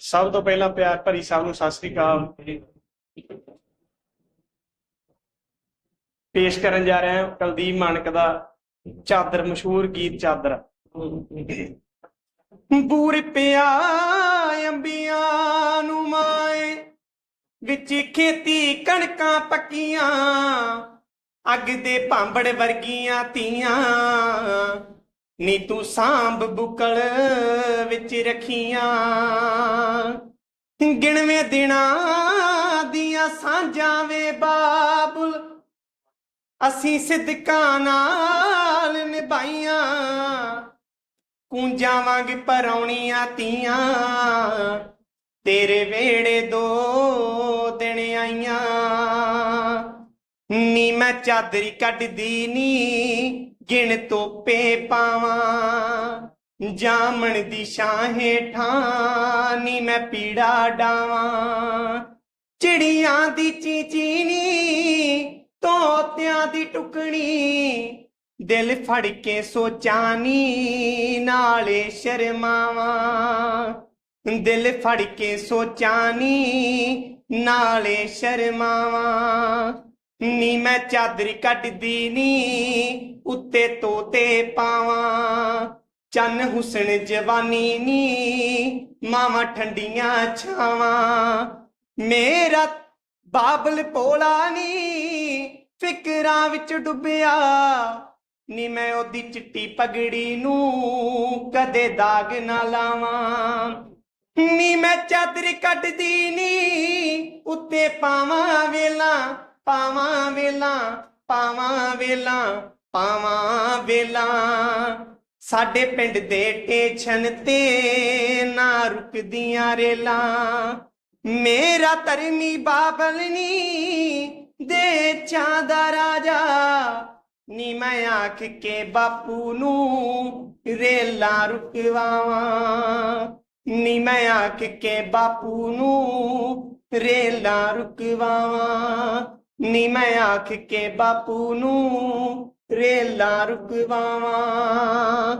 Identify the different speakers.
Speaker 1: ਸਭ ਤੋਂ ਪਹਿਲਾਂ ਪਿਆਰ ਭਰੀ ਸਭ ਨੂੰ ਸਤਿ ਸ੍ਰੀ ਅਕਾਲ। ਪੇਸ਼ ਕਰਨ ਜਾ ਰਿਹਾ ਹਾਂ ਕੁਲਦੀਪ ਮਾਨਕ ਦਾ ਚਾਦਰ, ਮਸ਼ਹੂਰ ਗੀਤ ਚਾਦਰ। ਬੂਰ ਪਿਆ ਅੰਬੀਆਂ ਨੂੰ ਮਾਏ, ਵਿੱਚ ਖੇਤੀ ਕਣਕਾਂ ਪੱਕੀਆਂ, ਅੱਗ ਦੇ ਭਾਂਬੜ ਵਰਗੀਆਂ ਤੀਆਂ। ਨੀ ਤੂੰ ਸਾਂਭ ਬੁਕਲ ਵਿੱਚ ਰੱਖੀਆਂ। ਗਿਣਵੇਂ ਦਿਨਾਂ ਦੀਆਂ ਸਾਂਝਾਂ ਵੇ ਬਾਬੁਲ, ਅਸੀਂ ਸਿੱਧਕਾਂ ਨਾਲ ਨਿਭਾਈਆਂ। ਕੂੰਜਾਂ ਵਾਂਗ ਪਰੌਣੀਆਂ ਤੀਆਂ, ਤੇਰੇ ਵੇੜੇ ਦੋ ਚਾਦਰੀ ਕੱਢਦੀ ਨੀ, ਗਿਣ ਤੋਪੇ ਪਾਵਾਂ। ਜਾਮਣ ਦੀ ਛਾਂ ਹੇਠਾਂ ਨੀ ਮੈਂ ਪੀੜਾ ਡਾਵਾਂ। ਚਿੜੀਆਂ ਦੀ ਚੀਚੀ ਨੀ ਤੋਤਿਆਂ ਦੀ ਟੁਕਣੀ, ਦਿਲ ਫੜ ਕੇ ਸੋਚਾਂ ਨੀ, ਨਾਲੇ ਸ਼ਰਮਾਵਾਂ। ਦਿਲ ਫੜ ਕੇ ਸੋਚਾਂ ਨੀ, ਨਾਲੇ ਸ਼ਰਮਾਵਾਂ। ਨੀ ਮੈਂ ਚਾਦਰੀ ਕੱਢਦੀ ਨੀ, ਉੱਤੇ ਤੋਤੇ ਪਾਵਾਂ। ਚੰਨ ਹੁਸਨ ਜਵਾਨੀ ਨੀ, ਮਾਵਾਂ ਠੰਡੀਆਂ ਛਾਵਾਂ। ਮੇਰਾ ਬਾਬਲ ਭੋਲਾ ਨੀ, ਫਿਕਰਾਂ ਵਿੱਚ ਡੁੱਬਿਆ। ਨੀ ਮੈਂ ਉਹਦੀ ਚਿੱਟੀ ਪਗੜੀ ਨੂੰ ਕਦੇ ਦਾਗ ਨਾ ਲਾਵਾਂ। ਨੀ ਮੈਂ ਚਾਦਰੀ ਕੱਢਦੀ ਨੀ, ਉੱਤੇ ਪਾਵਾਂ ਵੇਲਾ। ਪਾਵਾਂ ਵੇਲਾ ਪਾਵਾਂ ਵੇਲਾ ਪਾਵਾਂ ਵੇਲਾ। ਸਾਡੇ ਪਿੰਡ ਦੇ ਟੇਸ਼ਨ ਤੇ ਨਾ ਰੁਕਦੀਆਂ ਰੇਲਾਂ। ਮੇਰਾ ਧਰਮੀ ਬਾਬਲ ਦੇ ਚਾਂ ਦਾ ਰਾਜਾ। ਨੀ ਮੈਂ ਆਖ ਕੇ ਬਾਪੂ ਨੂੰ ਰੇਲਾਂ ਰੁਕਵਾਵਾਂ। ਨੀ ਮੈਂ ਆਖ ਕੇ ਬਾਪੂ ਨੂੰ ਰੇਲਾ ਰੁਕਵਾਵਾਂ। ਨੀ ਮੈਂ ਆਖ ਕੇ ਬਾਪੂ ਨੂੰ ਰੇਲਾ ਰੁਕਵਾਵਾਂ।